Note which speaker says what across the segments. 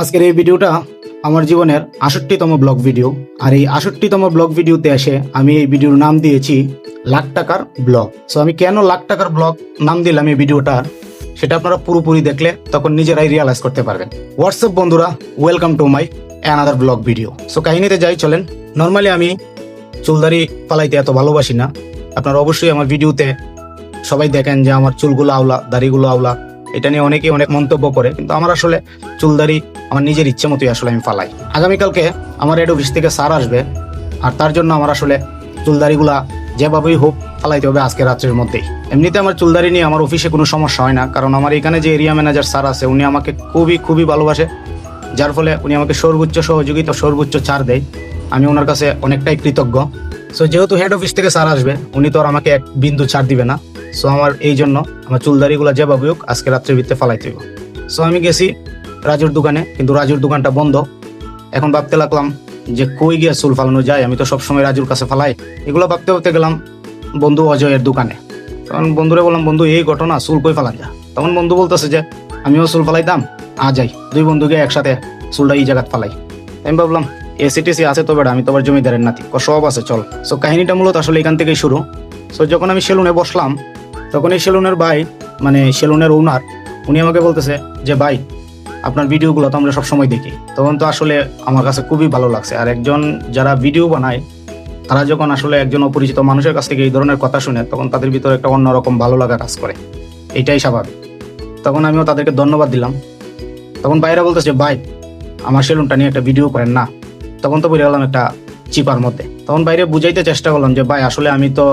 Speaker 1: আজকের এই ভিডিওটা আমার জীবনের আষট্টিতম ব্লগ ভিডিও। আর এই আষট্টিতম ব্লগ ভিডিওতে এসে আমি এই ভিডিওর নাম দিয়েছি লাখ টাকার ব্লগ। সো আমি কেন লাখ টাকার ব্লগ নাম দিলাম এই ভিডিওটার, সেটা আপনারা পুরোপুরি দেখলে তখন নিজেরাই রিয়ালাইজ করতে পারবেন। হোয়াটসঅ্যাপ বন্ধুরা? Welcome to my another blog video. So কাহিনীতে যাই, চলেন। নর্মালি আমি চুলদারি পালাইতে এত ভালোবাসি না। আপনারা অবশ্যই আমার ভিডিওতে সবাই দেখেন যে আমার চুলগুলো আওলা, দাড়িগুলো আওলা। এটা নিয়ে অনেকেই অনেক মন্তব্য করে, কিন্তু আমার আসলে চুলদারি আমার নিজের ইচ্ছে মতোই আসলে আমি ফালাই। আগামীকালকে আমার হেড অফিস থেকে সার আসবে, আর তার জন্য আমার আসলে চুলদারিগুলা যেভাবেই হোক ফালাইতে হবে আজকে রাত্রের মধ্যেই। এমনিতে আমার চুলদারি নিয়ে আমার অফিসে কোনো সমস্যা হয় না, কারণ আমার এখানে যে এরিয়া ম্যানেজার স্যার আছে, উনি আমাকে খুবই খুবই ভালোবাসে। যার ফলে উনি আমাকে সর্বোচ্চ সহযোগিতা সর্বোচ্চ ছাড় দেয়। আমি ওনার কাছে অনেকটাই কৃতজ্ঞ। সো যেহেতু হেড অফিস থেকে স্যার আসবে, উনি তো আর আমাকে এক বিন্দু ছাড় দিবে না। সো আমার এই জন্য আমার চুলদারিগুলো যেভাবে হোক, আজকে রাত্রের ভিতরে ফালাইতে হইব। সো আমি গেছি রাজুর দোকানে, কিন্তু রাজুর দোকানটা বন্ধ। এখন ভাবতে লাগলাম যে কই গিয়ে চুল ফালানো যায়? আমি তো সবসময় রাজুর কাছে ফালাই। এগুলো ভাবতে ভাবতে গেলাম বন্ধু অজয়ের দোকানে। তখন বন্ধুরে বললাম, বন্ধু, এই ঘটনা, চুল কই ফালান যা তখন বন্ধু বলতেছে যে, আমিও চুল ফালাইতাম, আ যাই, দুই বন্ধুকে একসাথে চুলটা এই জায়গাত ফালাই। আমি ভাবলাম এ এসিটিসি আছে তো বেটা, আমি তোমার জমিদারের নাতি। সব আছে, চল। সো কাহিনীটা মূলত আসলে এখান থেকেই শুরু। সো যখন আমি সেলুনে বসলাম তখন এই সেলুনের ভাই মানে সেলুনের ওনার উনি আমাকে বলতেছে যে, ভাই, আপনার ভিডিওগুলো তো আমরা সবসময় দেখি। তখন তো আসলে আমার কাছে খুবই ভালো লাগছে। আর একজন যারা ভিডিও বানায়, তারা যখন আসলে একজন অপরিচিত মানুষের কাছ থেকে এই ধরনের কথা শুনে, তখন তাদের ভিতরে একটা অন্যরকম ভালো লাগা কাজ করে। এটাই স্বাভাবিক। তখন আমিও তাদেরকে ধন্যবাদ দিলাম। তখন বাইরে বলতেছে, ভাই, আমার সেলুনটা নিয়ে একটা ভিডিও করেন না। তখন তো বেরিয়ে গেলাম একটা চিপার মধ্যে। তখন বাইরে বুঝাইতে চেষ্টা করলাম যে, ভাই, আসলে আমি তো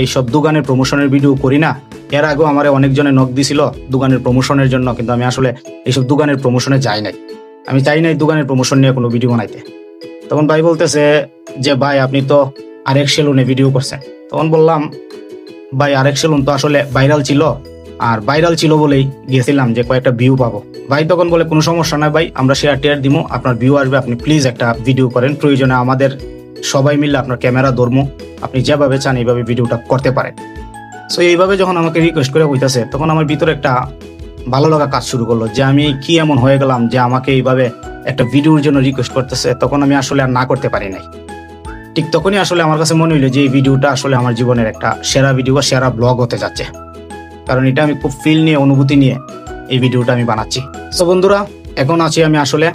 Speaker 1: এইসব দোকানের প্রমোশনের ভিডিও করি না। এর আগেও আমার অনেকজনে নখ দিছিল দোকানের প্রমোশনের জন্য, কিন্তু আমি আসলে এইসব দোকানের প্রমোশনে যাই নাই। আমি চাই নাই দোকানের প্রমোশন নিয়ে কোনো ভিডিও বানাইতে। তখন ভাই বলতেছে যে, ভাই, আপনি তো আরেক সেলুনে ভিডিও করছেন। তখন বললাম, ভাই, আরেক সেলুন তো আসলে ভাইরাল ছিল, আর ভাইরাল ছিল বলেই গেছিলাম যে কয়েকটা ভিউ পাবো। ভাই তখন বলে, কোনো সমস্যা নাই ভাই, আমরা শেয়ার টেয়ার দিব আপনার ভিউ আসবে, আপনি প্লিজ একটা ভিডিও করেন। প্রয়োজনে আমাদের সবাই মিলে আপনার ক্যামেরা ধর্ম। আপনি যেভাবে চান এইভাবে ভিডিওটা করতে পারেন। সো এইভাবে যখন আমাকে রিকোয়েস্ট করে হইতাছে তখন আমার ভিতরে একটা ভালো লাগা কাজ শুরু করল যে আমি কি এমন হয়ে গেলাম যে আমাকে এইভাবে একটা ভিডিওর জন্য রিকোয়েস্ট করতেছে, তখন আমি আসলে আর না করতে পারি নাই। ঠিক তখনই আসলে আমার কাছে মনে হইল যে এই ভিডিওটা আসলে আমার জীবনের একটা সেরা ভিডিও বা সেরা ব্লগ হতে যাচ্ছে। কারণ এটা আমি খুব ফিল নিয়ে, অনুভূতি নিয়ে এই ভিডিওটা আমি বানাচ্ছি। সো বন্ধুরা, এখন আছি আমি আসলে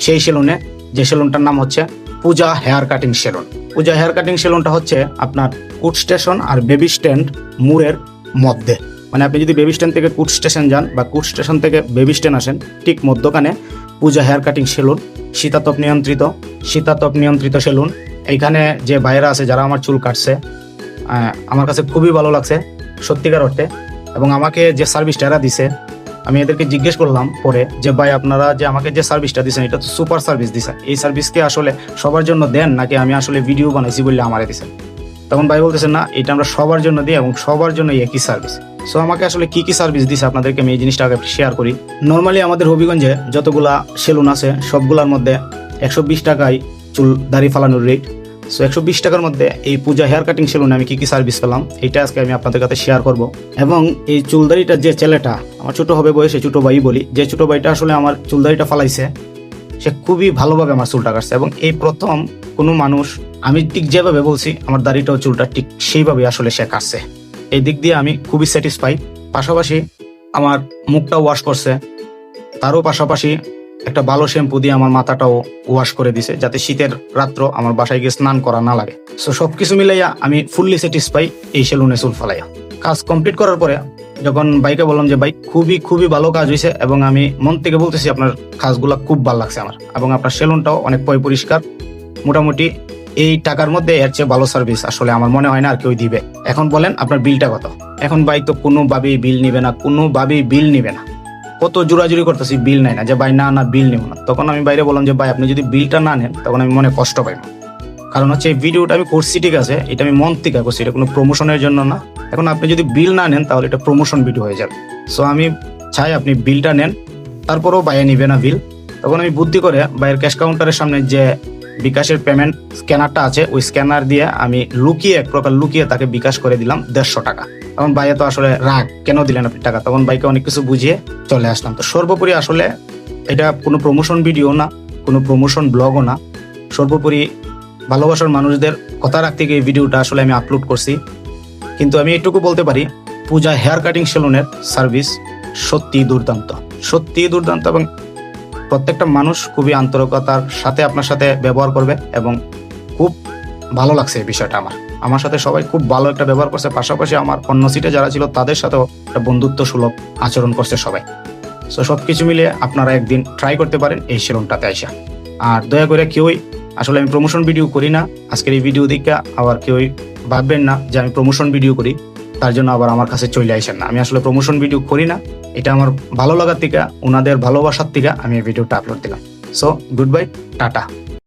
Speaker 1: সেই সেলুনে যে সেলুনটার নাম হচ্ছে Puja hair cutting salon. Puja hair cutting সেলুনটা হচ্ছে আপনার কুট স্টেশন আর বেবি স্ট্যান্ড মুরের মধ্যে। মানে আপনি যদি বেবি স্ট্যান্ড থেকে কুট স্টেশন যান বা কুট স্টেশন থেকে বেবি স্ট্যান্ড আসেন, ঠিক মধ্যখানে পূজা হেয়ার কাটিং সেলুন, শীতাতপ নিয়ন্ত্রিত শীতাতপ নিয়ন্ত্রিত সেলুন। এইখানে যে বাইরা আছে, যারা আমার চুল কাটছে আমার কাছে খুবই ভালো লাগছে, সত্যিকার অর্থে। এবং আমাকে যে সার্ভিসটা এরা দিছে আমি এদেরকে জিজ্ঞেস করলাম পরে যে, ভাই, আপনারা যে আমাকে যে সার্ভিসটা দিছেন, এটা তো সুপার সার্ভিস দিছেন এই সার্ভিসকে আসলে সবার জন্য দেন, নাকি আমি আসলে ভিডিও বানাইছি বলে আমারে দিছেন? তখন ভাই বলতেছেন না, এটা আমরা সবার জন্য দিই এবং সবার জন্য একই সার্ভিস সো আমাকে আসলে কি কি সার্ভিস দিছে আপনাদেরকে আমি এই জিনিসটা আগে শেয়ার করি। নর্মালি আমাদের হবিগঞ্জে যতগুলা সেলুন আছে, সবগুলার মধ্যে একশো বিশ টাকায় চুল দাড়ি ফালানোর রেট সো একশো বিশ টাকার মধ্যে এই পূজা হেয়ার কাটিং সেলুনে আমি কি কি সার্ভিস পেলাম এটা আজকে আমি আপনাদের কাছে শেয়ার করব। এবং এই চুলদারিটা যে ছেলেটা আমার ছোট হবে বয়সে, ছোট ভাই বলি। যে ছোট ভাইটা আসলে আমার চুলদারিটা ফালাইছে, সে খুবই ভালোভাবে আমার চুলটা কাটছে এবং এই প্রথম কোনো মানুষ, আমি ঠিক যেভাবে বলছি, আমার দাড়িটাও চুলটা ঠিক সেইভাবে আসলে সে কাটছে। এই দিক দিয়ে আমি খুবই স্যাটিসফাই পাশাপাশি আমার মুখটা ওয়াশ করছে। তারও পাশাপাশি একটা ভালো শ্যাম্পু দিয়ে আমার মাথাটাও ওয়াশ করে দিছে, যাতে শীতের রাত্র আমার বাসায় গিয়ে স্নান করা না লাগে। সো সবকিছু মিলাইয়া আমি ফুললি স্যাটিসফাই এই সেলুনে চুল ফালাইয়া। কাজ কমপ্লিট করার পরে যখন বাইকে বললাম যে বাইক খুবই খুবই ভালো কাজ হয়েছে এবং আমি মন থেকে বলতেছি আপনার কাজগুলো খুব ভালো লাগছে আমার এবং আপনার সেলুনটাও অনেক পয় পরিষ্কার। মোটামুটি এই টাকার মধ্যে এর চেয়ে ভালো সার্ভিস আসলে আমার মনে হয় না আর কেউ দিবে। এখন বলেন আপনার বিলটা কত? এখন বাইক তো কোনোভাবেই বিল নিবে না, কোনোভাবেই বিল নিবে না। কত জোরাজুরি করতেছি, বিল নেয় না যে, ভাই, না না, বিল নেব না। তখন আমি বাইরে বললাম যে, ভাই, আপনি যদি বিলটা না নেন, তখন আমি মনে কষ্ট পাইব। কারণ হচ্ছে এই ভিডিওটা আমি করছি, ঠিক আছে? এটা আমি মন থেকে করছি, এটা কোনো প্রমোশনের জন্য না। এখন আপনি যদি বিল না নেন, তাহলে এটা প্রমোশন ভিডিও হয়ে যাবে। সো আমি চাই আপনি বিলটা নেন, তারপরেও বাইরে নিবে না বিল তখন আমি বুদ্ধি করে বাইরের ক্যাশ কাউন্টারের সামনে যে বিকাশের পেমেন্ট স্ক্যানারটা আছে, ওই স্ক্যানার দিয়ে আমি লুকিয়ে, এক প্রকার লুকিয়ে তাকে বিকাশ করে দিলাম দেড়শো টাকা। তখন ভাইয়া তো আসলে রাগ, কেন দিলেন আপনি টাকা? তখন ভাইকে অনেক কিছু বুঝিয়ে চলে আসলাম। তো সর্বোপরি আসলে এটা কোনো প্রমোশন ভিডিও না, কোনো প্রমোশন ব্লগও না। সর্বোপরি ভালোবাসার মানুষদের কথা রাখতে গিয়ে ভিডিওটা আসলে আমি আপলোড করছি। কিন্তু আমি এটুকু বলতে পারি, পূজা হেয়ার কাটিং সেলুনের সার্ভিস সত্যি দুর্দান্ত। সত্যি দুর্দান্ত এবং প্রত্যেকটা মানুষ খুবই আন্তরিকতার সাথে আপনার সাথে ব্যবহার করবে এবং খুব ভালো লাগছে এই বিষয়টা আমার। আমার সাথে সবাই খুব ভালো একটা ব্যবহার করছে, পাশাপাশি আমার অন্য সিটে যারা ছিল তাদের সাথেও একটা বন্ধুত্ব সুলভ আচরণ করছে সবাই। সো সব কিছু মিলিয়ে আপনারা একদিন ট্রাই করতে পারেন এই সেলুনটাতে আইসা। আর দয়া করে কেউই আসলে আমি প্রমোশন ভিডিও করি না। আজকের এই ভিডিও দিকে আবার কেউ ভাববেন না যে আমি প্রমোশন ভিডিও করি। তার জন্য আবার আমার কাছে চলে আসেন না। আমি আসলে প্রমোশন ভিডিও করি না। এটা আমার ভালো লাগার থেকে, ওনাদের ভালোবাসার থেকে আমি এই ভিডিওটা আপলোড দিলাম। So good bye tata.